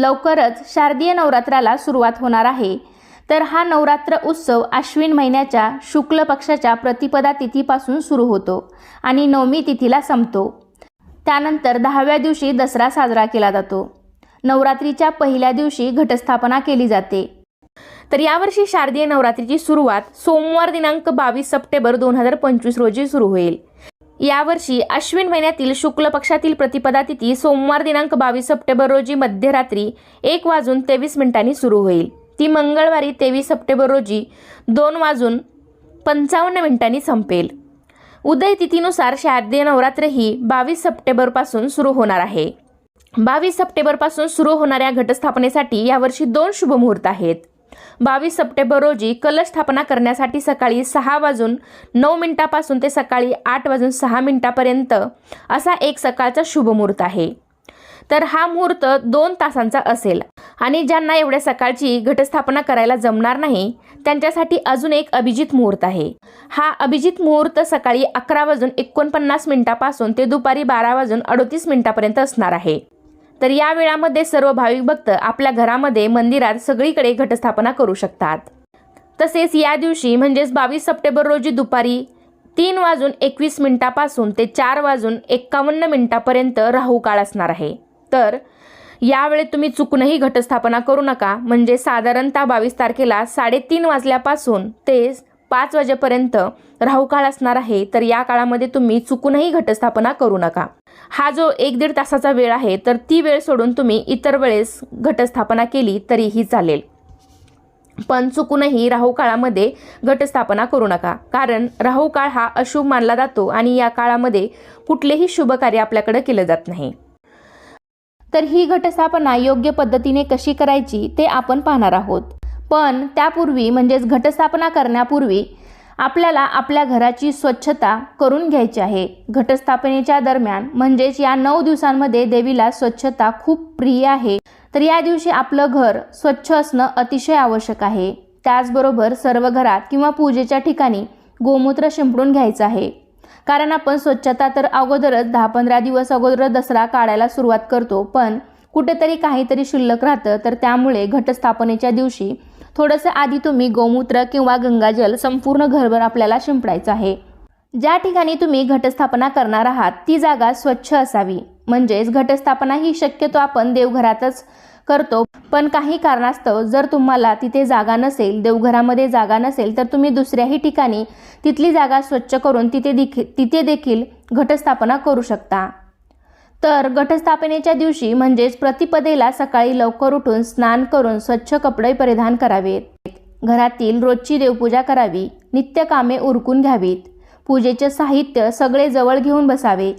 लवकरच शारदीय नवरात्राला सुरुवात होणार आहे. तर हा नवरात्र उत्सव आश्विन महिन्याच्या शुक्ल पक्षाच्या प्रतिपदा तिथीपासून सुरू होतो आणि नवमी तिथीला संपतो. त्यानंतर दहाव्या दिवशी दसरा साजरा केला जातो. नवरात्रीच्या पहिल्या दिवशी घटस्थापना केली जाते. तर यावर्षी शारदीय नवरात्रीची सुरुवात सोमवार दिनांक बावीस सप्टेंबर दोन हजार पंचवीस रोजी सुरू होईल. यावर्षी अश्विन महिन्यातील शुक्ल पक्षातील प्रतिपदा तिथी सोमवार दिनांक बावीस सप्टेंबर रोजी मध्यरात्री एक वाजून तेवीस मिनिटांनी सुरू होईल. ती मंगळवारी तेवीस सप्टेंबर रोजी दोन वाजून पंचावन्न मिनिटांनी संपेल. उदय तिथीनुसार शारदीय नवरात्र ही बावीस सप्टेंबरपासून सुरू होणार आहे. बावीस सप्टेंबरपासून सुरू होणाऱ्या घटस्थापनेसाठी यावर्षी दोन शुभमुहूर्त आहेत. बावीस सप्टेंबर रोजी कलश स्थापना करण्यासाठी सकाळी सहा वाजून नऊ मिनिटापासून ते सकाळी आठ वाजून सहा मिनिटापर्यंत असा एक सकाळचा शुभमुहूर्त आहे. तर हा मुहूर्त दोन तासांचा असेल आणि ज्यांना एवढ्या सकाळची घटस्थापना करायला जमणार नाही त्यांच्यासाठी अजून एक अभिजित मुहूर्त आहे. हा अभिजित मुहूर्त सकाळी अकरा वाजून एकोणपन्नास मिनिटापासून ते दुपारी बारा वाजून अडोतीस मिनिटापर्यंत असणार आहे. तर या वेळामध्ये सर्व भाविक भक्त आपल्या घरामध्ये मंदिरात सगळीकडे घटस्थापना करू शकतात. तसेच या दिवशी म्हणजेच बावीस सप्टेंबर रोजी दुपारी तीन वाजून एकवीस मिनिटापासून ते चार वाजून एक्कावन्न मिनिटापर्यंत राहू काळ असणार आहे. तर यावेळी तुम्ही चुकूनही घटस्थापना करू नका. म्हणजे साधारणतः बावीस तारखेला साडेतीन वाजल्यापासून ते पाच वाजेपर्यंत राहू काळ असणार आहे. तर या काळामध्ये तुम्ही चुकूनही घटस्थापना करू नका. हा जो एक दीड तासाचा वेळ आहे तर ती वेळ सोडून तुम्ही इतर वेळेस घटस्थापना केली तरीही चालेल. पण चुकूनही राहू काळामध्ये घटस्थापना करू नका कारण राहू काळ हा अशुभ मानला जातो आणि या काळामध्ये कुठलेही शुभ कार्य आपल्याकडे केलं जात नाही. तर ही घटस्थापना योग्य पद्धतीने कशी करायची ते आपण पाहणार आहोत. पण त्यापूर्वी म्हणजेच घटस्थापना करण्यापूर्वी आपल्याला आपल्या घराची स्वच्छता करून घ्यायची आहे. घटस्थापनेच्या दरम्यान म्हणजेच या नऊ दिवसांमध्ये देवीला स्वच्छता खूप प्रिय आहे. तर या दिवशी आपलं घर स्वच्छ असणं अतिशय आवश्यक आहे. त्याचबरोबर सर्व घरात किंवा पूजेच्या ठिकाणी गोमूत्र शिंपडून घ्यायचं आहे. कारण आपण स्वच्छता तर अगोदरच दहा पंधरा दिवस अगोदर दसरा काढायला सुरुवात करतो पण कुठेतरी काहीतरी शिल्लक राहतं तर त्यामुळे घटस्थापनेच्या दिवशी थोडंसं आधी तुम्ही गोमूत्र किंवा गंगाजल संपूर्ण घरभर आपल्याला शिंपडायचं आहे. ज्या ठिकाणी तुम्ही घटस्थापना करणार आहात ती जागा स्वच्छ असावी. म्हणजेच घटस्थापना ही शक्यतो आपण देवघरातच करतो. पण काही कारणास्तव जर तुम्हाला तिथे जागा नसेल देवघरामध्ये जागा नसेल तर तुम्ही दुसऱ्याही ठिकाणी तिथली जागा स्वच्छ करून तिथे देखील तिथे देखील घटस्थापना करू शकता. तर घटस्थापनेच्या दिवशी म्हणजेच प्रतिपदेला सकाळी लवकर उठून स्नान करून स्वच्छ कपडे परिधान करावेत. घरातील रोजची देवपूजा करावी नित्यकामे उरकून घ्यावीत. पूजेचे साहित्य सगळे जवळ घेऊन बसावे.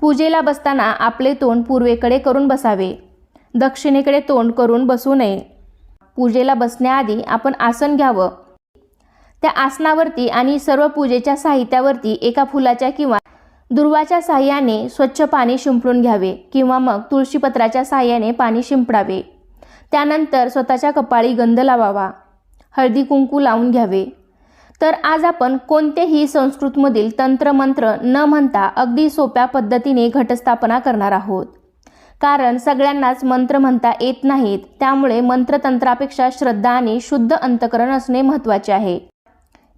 पूजेला बसताना आपले तोंड पूर्वेकडे करून बसावे. दक्षिणेकडे तोंड करून बसू नये. पूजेला बसण्याआधी आपण आसन घ्यावं. त्या आसनावरती आणि सर्व पूजेच्या साहित्यावरती एका फुलाच्या किंवा दुर्वाच्या साह्याने स्वच्छ पाणी शिंपडून घ्यावे किंवा मग तुळशीपत्राच्या साह्याने पाणी शिंपडावे. त्यानंतर स्वतःच्या कपाळी गंध लावावा. हळदी कुंकू लावून घ्यावे. तर आज आपण कोणतेही संस्कृतमधील तंत्रमंत्र न म्हणता अगदी सोप्या पद्धतीने घटस्थापना करणार आहोत. कारण सगळ्यांनाच मंत्र म्हणता येत नाहीत त्यामुळे मंत्रतंत्रापेक्षा श्रद्धा आणि शुद्ध अंतकरण असणे महत्त्वाचे आहे.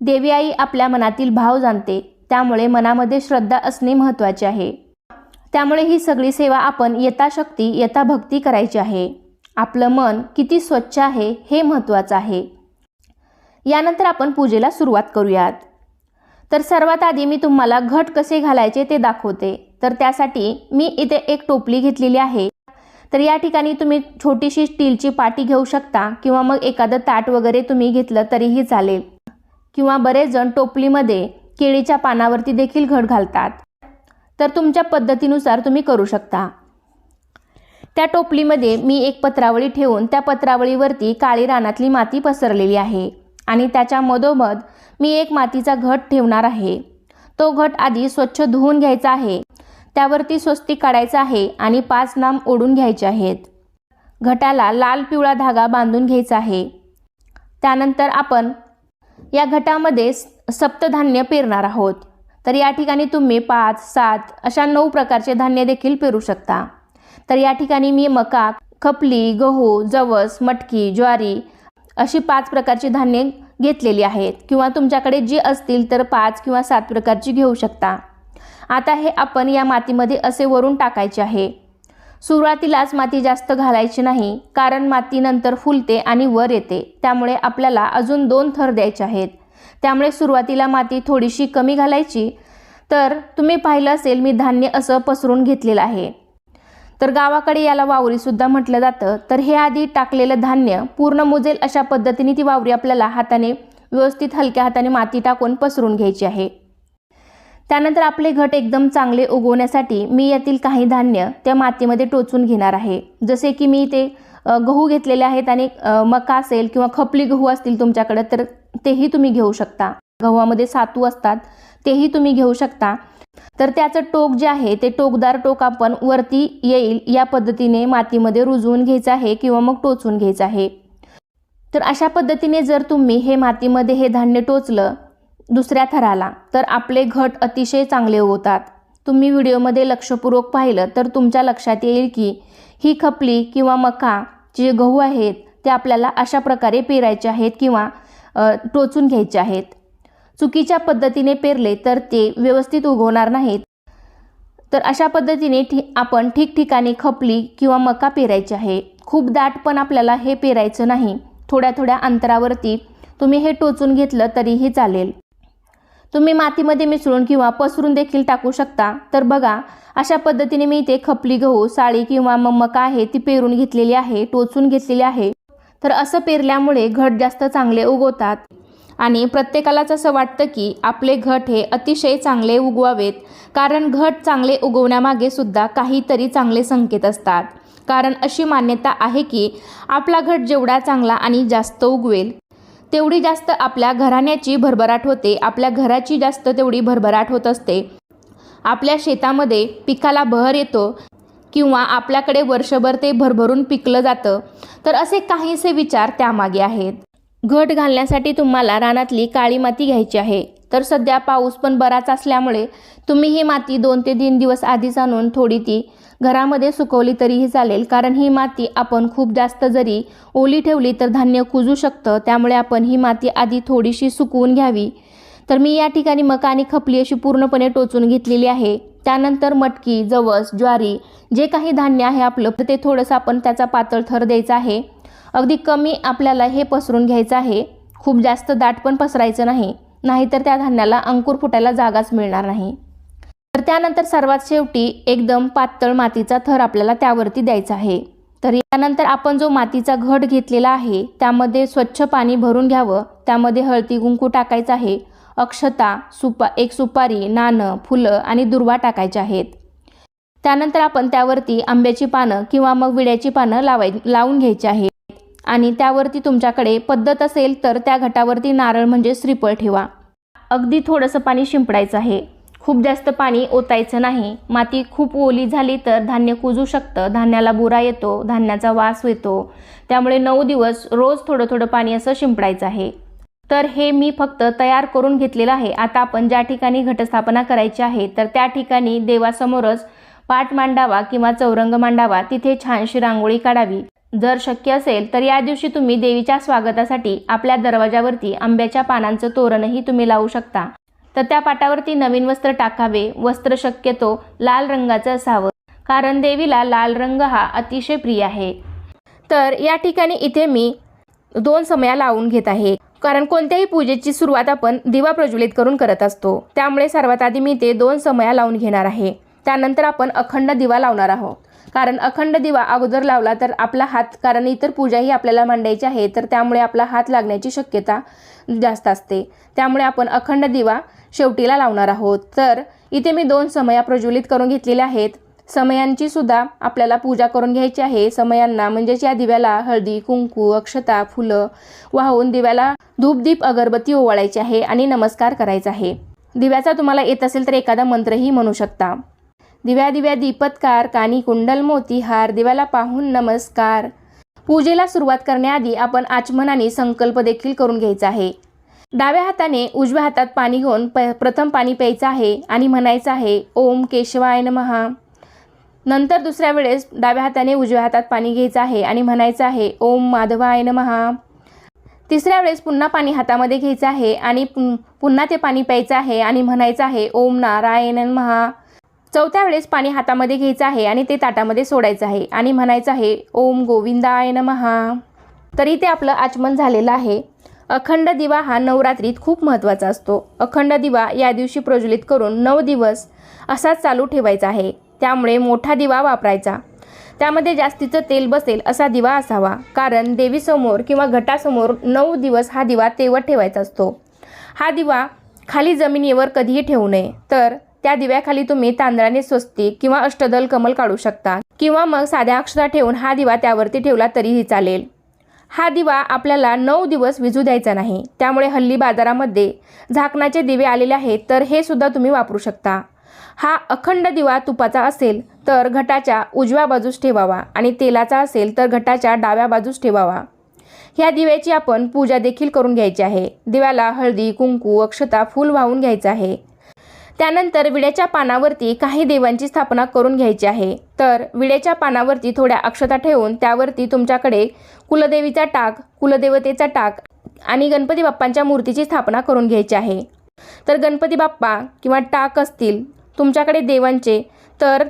देवी आई आपल्या मनातील भाव जाणते. त्यामुळे मनामध्ये श्रद्धा असणे महत्त्वाचे आहे. त्यामुळे ही सगळी सेवा आपण यथाशक्ती यथाभक्ती करायची आहे. आपलं मन किती स्वच्छ आहे हे महत्त्वाचं आहे. यानंतर आपण पूजेला सुरुवात करूयात. तर सर्वात आधी मी तुम्हाला घट कसे घालायचे ते दाखवते. तर त्यासाठी मी इथे एक टोपली घेतलेली आहे. तर या ठिकाणी तुम्ही छोटीशी स्टीलची पाटी घेऊ शकता किंवा मग एखादं ताट वगैरे तुम्ही घेतलं तरीही चालेल. किंवा बरेच जण टोपलीमध्ये केळीच्या पानावरती देखील घट घालतात. तर तुमच्या पद्धतीनुसार तुम्ही करू शकता. त्या टोपलीमध्ये मी एक पत्रावळी ठेवून त्या पत्रावळीवरती काळी रानातली माती पसरलेली आहे आणि त्याच्या मधोमध मी एक मातीचा घट ठेवणार आहे. तो घट आधी स्वच्छ धुवून घ्यायचा आहे. त्यावरती स्वस्तिक काढायचा आहे आणि पाच नाम ओढून घ्यायचे आहेत. घटाला लाल पिवळा धागा बांधून घ्यायचा आहे. त्यानंतर आपण या घटामध्ये सप्तधान्य पेरणार आहोत. तर या ठिकाणी तुम्ही पाच सात अशा नऊ प्रकारचे धान्य देखील पेरू शकता. तर या ठिकाणी मी मका खपली गहू जवस मटकी ज्वारी अशी पाच प्रकारची धान्ये घेतलेली आहेत किंवा तुमच्याकडे जी असतील तर पाच किंवा सात प्रकारची घेऊ शकता. आता हे आपण या मातीमध्ये असे वरून टाकायचे आहे. सुरुवातीलाच माती जास्त घालायची नाही कारण माती नंतर फुलते आणि वर येते. त्यामुळे आपल्याला अजून दोन थर द्यायचे आहेत. त्यामुळे सुरुवातीला माती थोडीशी कमी घालायची. तर तुम्ही पाहिलं असेल मी धान्य असं पसरून घेतलेलं आहे. तर गावाकडे याला वावरीसुद्धा म्हटलं जातं. तर हे आधी टाकलेलं धान्य पूर्ण मुजेल अशा पद्धतीने ती वावरी आपल्याला हाताने व्यवस्थित हलक्या हाताने माती टाकून पसरून घ्यायची आहे. त्यानंतर आपले घट एकदम चांगले उगवण्यासाठी मी यातील काही धान्य त्या मातीमध्ये टोचून घेणार आहे. जसे की मी ते गहू घेतलेले आहेत आणि मका असेल किंवा खपली गहू असतील तुमच्याकडे तर तेही तुम्ही घेऊ शकता. गव्हामध्ये सातू असतात तेही तुम्ही घेऊ शकता. तर त्याचं टोक जे आहे ते टोकदार टोक आपण वरती येईल या पद्धतीने मातीमध्ये रुजवून घ्यायचं आहे किंवा मग टोचून घ्यायचं आहे. तर अशा पद्धतीने जर तुम्ही हे मातीमध्ये हे धान्य टोचलं दुसऱ्या थराला तर आपले घट अतिशय चांगले होतात. तुम्ही व्हिडिओमध्ये लक्षपूर्वक पाहिलं तर तुमच्या लक्षात येईल की ही खपली किंवा मका जे गहू आहेत ते आपल्याला अशा प्रकारे पेरायचे आहेत किंवा टोचून घ्यायचे आहेत. चुकीच्या पद्धतीने पेरले तर ते व्यवस्थित उगवणार नाहीत. तर अशा पद्धतीने ठी आपण ठिकठिकाणी खपली किंवा मका पेरायची आहे. खूप दाट पण आपल्याला हे पेरायचं नाही. थोड्या थोड्या अंतरावरती तुम्ही हे टोचून घेतलं तरीही चालेल. तुम्ही मातीमध्ये मिसळून किंवा पसरून देखील टाकू शकता. तर बघा अशा पद्धतीने मी इथे खपली गहू साळी किंवा मग मका आहे ती पेरून घेतलेली आहे टोचून घेतलेली आहे. तर असं पेरल्यामुळे घट जास्त चांगले उगवतात. आणि प्रत्येकालाच असं वाटतं की आपले घट हे अतिशय चांगले उगवावेत कारण घट चांगले उगवण्यामागे सुद्धा काहीतरी चांगले संकेत असतात. कारण अशी मान्यता आहे की आपला घट जेवढा चांगला आणि जास्त उगवेल तेवढी जास्त आपल्या घराण्याची भरभराट होते. आपल्या घराची जास्त तेवढी भरभराट होत असते. आपल्या शेतामध्ये पिकाला बहर येतो किंवा आपल्याकडे वर्षभर ते भरभरून पिकलं जातं तर असे काहीसे विचार त्यामागे आहेत. घट घालण्यासाठी तुम्हाला रानातली काळी माती घ्यायची आहे. तर सध्या पाऊस पण बराच असल्यामुळे तुम्ही ही माती दोन ते तीन दिवस आधीच आणून थोडी ती घरामध्ये सुकवली तरीही चालेल. कारण ही माती आपण खूप जास्त जरी ओली ठेवली तर धान्य कुजू शकतं. त्यामुळे आपण ही माती आधी थोडीशी सुकवून घ्यावी. तर मी या ठिकाणी मका आणि खपली अशी पूर्णपणे टोचून घेतलेली आहे. त्यानंतर मटकी जवस ज्वारी जे काही धान्य आहे आपलं तर ते थोडंसं आपण त्याचा पातळ थर द्यायचा आहे. अगदी कमी आपल्याला हे पसरून घ्यायचं आहे. खूप जास्त दाट पण पसरायचं नाही. नाहीतर त्या धान्याला अंकुर फुटायला जागाच मिळणार नाही. तर त्यानंतर सर्वात शेवटी एकदम पातळ मातीचा थर आपल्याला त्यावरती द्यायचा आहे. तर यानंतर आपण जो मातीचा घट घेतलेला आहे त्यामध्ये स्वच्छ पाणी भरून घ्यावं. त्यामध्ये हळदी कुंकू टाकायचं आहे. अक्षता सुपा एक सुपारी नाणं फुलं आणि दुर्वा टाकायचे आहेत. त्यानंतर आपण त्यावरती आंब्याची पानं किंवा मग विड्याची पानं लावाय लावून घ्यायची आहेत. आणि त्यावरती तुमच्याकडे पद्धत असेल तर त्या घटावरती नारळ म्हणजे श्रीफळ ठेवा. अगदी थोडंसं पाणी शिंपडायचं आहे. खूप जास्त पाणी ओतायचं नाही. माती खूप ओली झाली तर धान्य कुजू शकतं. धान्याला बुरा येतो धान्याचा वास येतो. त्यामुळे नऊ दिवस रोज थोडं थोडं पाणी असं शिंपडायचं आहे. तर हे मी फक्त तयार करून घेतलेलं आहे. आता आपण ज्या ठिकाणी घटस्थापना करायची आहे तर त्या ठिकाणी देवासमोरच पाठ मांडावा किंवा चौरंग मांडावा तिथे छानशी रांगोळी काढावी. जर शक्य असेल तर या दिवशी तुम्ही देवीच्या स्वागतासाठी आपल्या दरवाजावरती आंब्याच्या पानांचं तोरणही तुम्ही लावू शकता. तर त्या पाटावरती नवीन वस्त्र टाकावे. वस्त्र शक्यतो लाल रंगाचं असावं कारण देवीला लाल रंग हा अतिशय प्रिय आहे. तर या ठिकाणी इथे मी दोन समया लावून घेत आहे. कारण कोणत्याही पूजेची सुरुवात आपण दिवा प्रज्वलित करून करत असतो. त्यामुळे सर्वात आधी मी ते दोन समया लावून घेणार आहे. त्यानंतर आपण अखंड दिवा लावणार आहोत. कारण अखंड दिवा अगोदर लावला तर आपला हात कारण इतर पूजाही आपल्याला मांडायची आहे तर त्यामुळे आपला हात लागण्याची शक्यता जास्त असते. त्यामुळे आपण अखंड दिवा शेवटीला लावणार आहोत. तर इथे मी दोन समया प्रज्वलित करून घेतलेल्या आहेत. समयांची सुद्धा आपल्याला पूजा करून घ्यायची आहे. समयांना म्हणजेच या दिव्याला हळदी कुंकू अक्षता फुलं वाहून दिव्याला धूपदीप अगरबत्ती ओवाळायची आहे आणि नमस्कार करायचा आहे. दिव्याचा तुम्हाला येत असेल तर एखादा मंत्रही म्हणू शकता. दिव्या दिव्या दीपत्कार कानी कुंडल मोती हार दिव्याला पाहून नमस्कार. पूजेला सुरुवात करण्याआधी आपण आचमनाने संकल्प देखील करून घ्यायचा आहे. डाव्या हाताने उजव्या हातात पाणी घेऊन प प्रथम पाणी प्यायचं आहे आणि म्हणायचं आहे ओम केशवाय नमहा. नंतर दुसऱ्या वेळेस डाव्या हाताने उजव्या हातात पाणी घ्यायचं आहे आणि म्हणायचं आहे ओम माधवाय महा तिसऱ्या वेळेस पुन्हा पाणी हातामध्ये घ्यायचं आहे आणि पुन्हा ते पाणी प्यायचं आहे आणि म्हणायचं आहे ओम नारायण महा चौथ्या वेळेस पाणी हातामध्ये घ्यायचं आहे आणि ते ताटामध्ये सोडायचं आहे आणि म्हणायचं आहे ओम गोविंदाय महा तरी ते आपलं आचमन झालेलं आहे. अखंड दिवा हा नवरात्रीत खूप महत्त्वाचा असतो. अखंड दिवा या दिवशी प्रज्वलित करून नऊ दिवस असाच चालू ठेवायचा आहे. त्यामुळे मोठा दिवा वापरायचा. त्यामध्ये जास्तीचं तेल बसेल असा दिवा असावा. कारण देवीसमोर किंवा घटासमोर नऊ दिवस हा दिवा तेवत ठेवायचा असतो. हा दिवा खाली जमिनीवर कधीही ठेवू नये. तर त्या दिव्याखाली तुम्ही तांदळाने स्वस्तिक किंवा अष्टदल कमल काढू शकता. किंवा मग साध्या अक्षरा ठेवून हा दिवा त्यावरती ठेवला तरीही चालेल. हा दिवा आपल्याला नऊ दिवस विजू द्यायचा नाही. त्यामुळे हल्ली बाजारामध्ये झाकणाचे दिवे आलेले आहेत तर हे सुद्धा तुम्ही वापरू शकता. हा अखंड दिवा तुपाचा असेल तर घटाच्या उजव्या बाजूस ठेवावा आणि तेलाचा असेल तर घटाच्या डाव्या बाजूस ठेवावा. ह्या दिव्याची आपण पूजा देखील करून घ्यायची आहे. दिव्याला हळदी कुंकू अक्षता फूल वाहून घ्यायचं आहे. त्यानंतर विड्याच्या पानावरती काही देवांची स्थापना करून घ्यायची आहे. तर विड्याच्या पानावरती थोड्या अक्षता ठेवून त्यावरती तुमच्याकडे कुलदेवीचा टाक कुलदेवतेचा टाक आणि गणपती बाप्पांच्या मूर्तीची स्थापना करून घ्यायची आहे. तर गणपती बाप्पा किंवा टाक असतील तुमच्याकडे देवांचे तर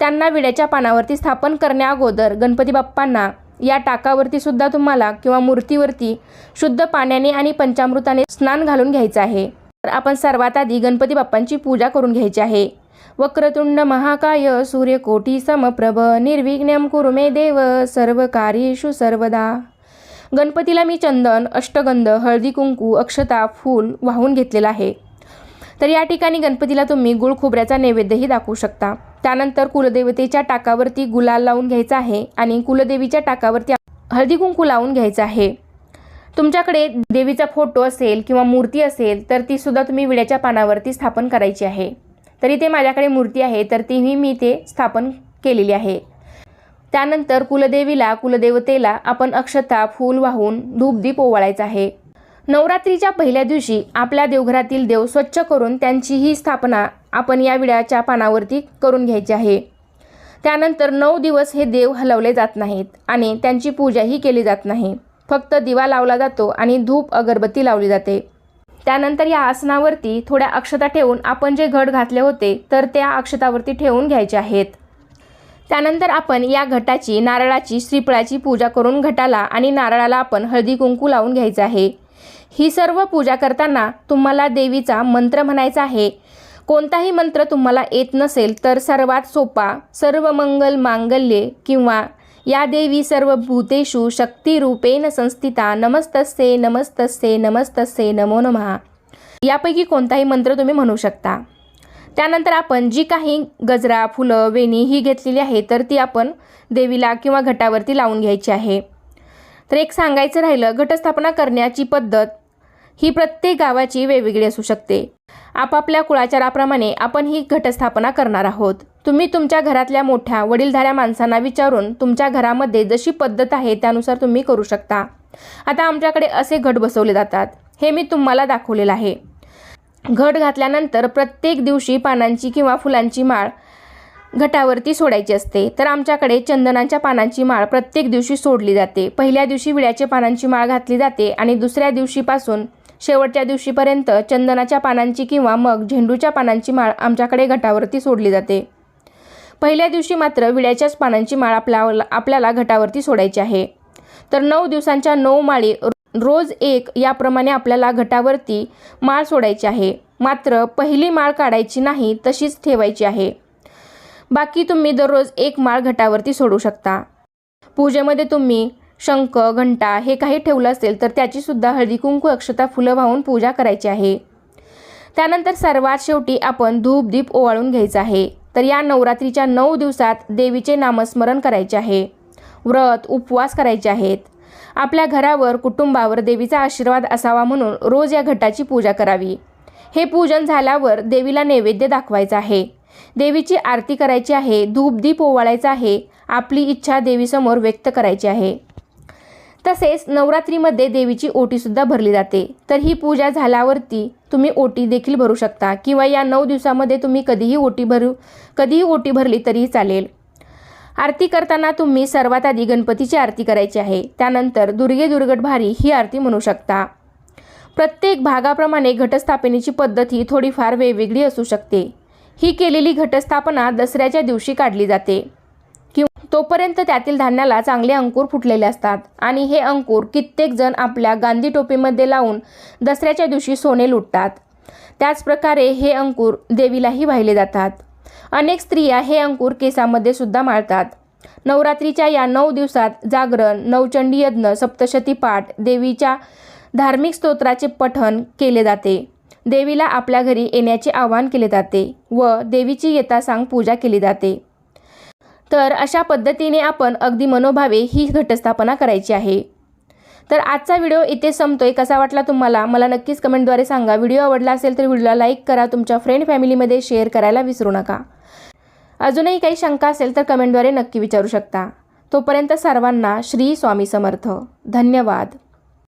त्यांना विड्याच्या पानावरती स्थापन करण्याअगोदर गणपती बाप्पांना या टाकावरती सुद्धा तुम्हाला किंवा मूर्तीवरती शुद्ध पाण्याने आणि पंचामृताने स्नान घालून घ्यायचं आहे. तर आपण सर्वात आधी गणपती बाप्पांची पूजा करून घ्यायची आहे. वक्रतुंड महाकाय सूर्यकोटी समप्रभ निर्विघ्नम कुरुमे देव सर्व कार्येषु सर्वदा. गणपतीला मी चंदन अष्टगंध हळदी कुंकू अक्षता फूल वाहून घेतलेलं आहे. तर या ठिकाणी गणपतीला तुम्ही गुळ खोबऱ्याचा नैवेद्यही दाखवू शकता. त्यानंतर कुलदेवतेच्या टाकावरती गुलाल लावून घ्यायचा आहे आणि कुलदेवीच्या टाकावरती हळदी कुंकू लावून घ्यायचं आहे. तुमच्याकडे देवीचा फोटो असेल किंवा मूर्ती असेल तर ती सुद्धा तुम्ही विड्याच्या पानावरती स्थापन करायची आहे. तरी ते माझ्याकडे मूर्ती आहे तर तीही मी ते स्थापन केलेली आहे. त्यानंतर कुलदेवीला कुलदेवतेला आपण अक्षता फूल वाहून धूपदीप ओवाळायचा आहे. नवरात्रीच्या पहिल्या दिवशी आपल्या देवघरातील देव स्वच्छ करून त्यांचीही स्थापना आपण या विड्याच्या पानावरती करून घ्यायची आहे. त्यानंतर नऊ दिवस हे देव हलवले जात नाहीत आणि त्यांची पूजाही केली जात नाही. फक्त दिवा लावला जातो आणि धूप अगरबत्ती लावली जाते. त्यानंतर या आसनावरती थोड्या अक्षता ठेवून आपण जे घट घातले होते तर त्या अक्षतावरती ठेवून घ्यायचे आहेत. त्यानंतर आपण या घटाची नारळाची श्रीफळाची पूजा करून घटाला आणि नारळाला आपण हळदी कुंकू लावून घ्यायचं आहे. ही सर्व पूजा करताना तुम्हाला देवीचा मंत्र म्हणायचा आहे. कोणताही मंत्र तुम्हाला येत नसेल तर सर्वात सोपा सर्व मंगल मांगल्ये किंवा या देवी सर्व भूतेषु शक्तिरूपेण संस्थिता नमस्तस्ये नमस्तस्ये नमस्तस्ये नमो नमः. यापैकी कोणताही मंत्र तुम्ही म्हणू शकता. त्यानंतर आपण जी काही गजरा फुलं वेणी ही घेतलेली आहे तर ती आपण देवीला किंवा घटावरती लावून घ्यायची आहे. तर एक सांगायचं राहिलं घटस्थापना करण्याची पद्धत ही प्रत्येक गावाची वेगवेगळी असू शकते. आपापल्या कुळाचाराप्रमाणे आपण ही घटस्थापना करणार आहोत. तुम्ही तुमच्या घरातल्या मोठ्या वडीलधाऱ्या माणसांना विचारून तुमच्या घरामध्ये जशी पद्धत आहे त्यानुसार तुम्ही करू शकता. आता आमच्याकडे असे घट बसवले जातात. हे मी तुम्हाला दाखवलेलं आहे. घट घातल्यानंतर प्रत्येक दिवशी पानांची किंवा फुलांची माळ घटावरती सोडायची असते. तर आमच्याकडे चंदनाच्या पानांची माळ प्रत्येक दिवशी सोडली जाते. पहिल्या दिवशी विड्याच्या पानांची माळ घातली जाते आणि दुसऱ्या दिवशीपासून शेवटच्या दिवशीपर्यंत चंदनाच्या पानांची किंवा मग झेंडूच्या पानांची माळ आमच्याकडे घटावरती सोडली जाते. पहिल्या दिवशी मात्र विड्याच्याच पानांची माळ आपल्या आपल्याला घटावरती सोडायची आहे. तर नऊ दिवसांच्या नऊ माळी रोज एक याप्रमाणे आपल्याला घटावरती माळ सोडायची आहे. मात्र पहिली माळ काढायची नाही तशीच ठेवायची आहे. बाकी तुम्ही दररोज एक माळ घटावरती सोडू शकता. पूजेमध्ये तुम्ही शंख घंटा हे काही ठेवलं असेल तर त्याची सुद्धा हळदी कुंकू अक्षता फुलं वाहून पूजा करायची आहे. त्यानंतर सर्वात शेवटी आपण धूप दीप ओवाळून घ्यायचं आहे. तर या नवरात्रीच्या नऊ दिवसात देवीचे नामस्मरण करायचे आहे. व्रत उपवास करायचे आहेत. आपल्या घरावर कुटुंबावर देवीचा आशीर्वाद असावा म्हणून रोज या घटाची पूजा करावी. हे पूजन झाल्यावर देवीला नैवेद्य दाखवायचा आहे. देवीची आरती करायची आहे धूप दीप ओवाळायचा आहे आपली इच्छा देवीसमोर व्यक्त करायची आहे. तसेच नवरात्रीमध्ये देवीची ओटीसुद्धा भरली जाते. तर ही पूजा झाल्यावरती तुम्ही ओटी देखील भरू शकता किंवा या नऊ दिवसामध्ये तुम्ही कधीही ओटी भरू कधीही ओटी भरली तरीही चालेल. आरती करताना तुम्ही सर्वात आधी गणपतीची आरती करायची आहे. त्यानंतर दुर्गे दुर्गट भारी ही आरती म्हणू शकता. प्रत्येक भागाप्रमाणे घटस्थापनेची पद्धत ही थोडीफार वेगवेगळी असू शकते. ही केलेली घटस्थापना दसऱ्याच्या दिवशी काढली जाते. तोपर्यंत त्यातील धान्याला चांगले अंकुर फुटलेले असतात. आणि हे अंकुर कित्येक जण आपल्या गांधी टोपीमध्ये लावून दसऱ्याच्या दिवशी सोने लुटतात. त्याचप्रकारे हे अंकुर देवीलाही वाहिले जातात. अनेक स्त्रिया हे अंकुर केसामध्ये सुद्धा माळतात. नवरात्रीच्या या नऊ दिवसात जागरण नवचंडी यज्ञ सप्तशती पाठ देवीच्या धार्मिक स्तोत्राचे पठण केले जाते. देवीला आपल्या घरी येण्याचे आवाहन केले जाते व देवीची यथासांग पूजा केली जाते. तर अशा पद्धतीने आपण अगदी मनोभावे ही घटस्थापना करायची आहे. तर आजचा व्हिडिओ इथे संपतोय. कसा वाटला तुम्हाला? मला नक्कीच कमेंटद्वारे सांगा. व्हिडिओ आवडला असेल तर व्हिडिओला लाईक करा. तुमच्या फ्रेंड फॅमिलीमध्ये शेअर करायला विसरू नका. अजूनही काही शंका असेल तर कमेंटद्वारे नक्की विचारू शकता. तोपर्यंत सर्वांना श्री स्वामी समर्थ. धन्यवाद.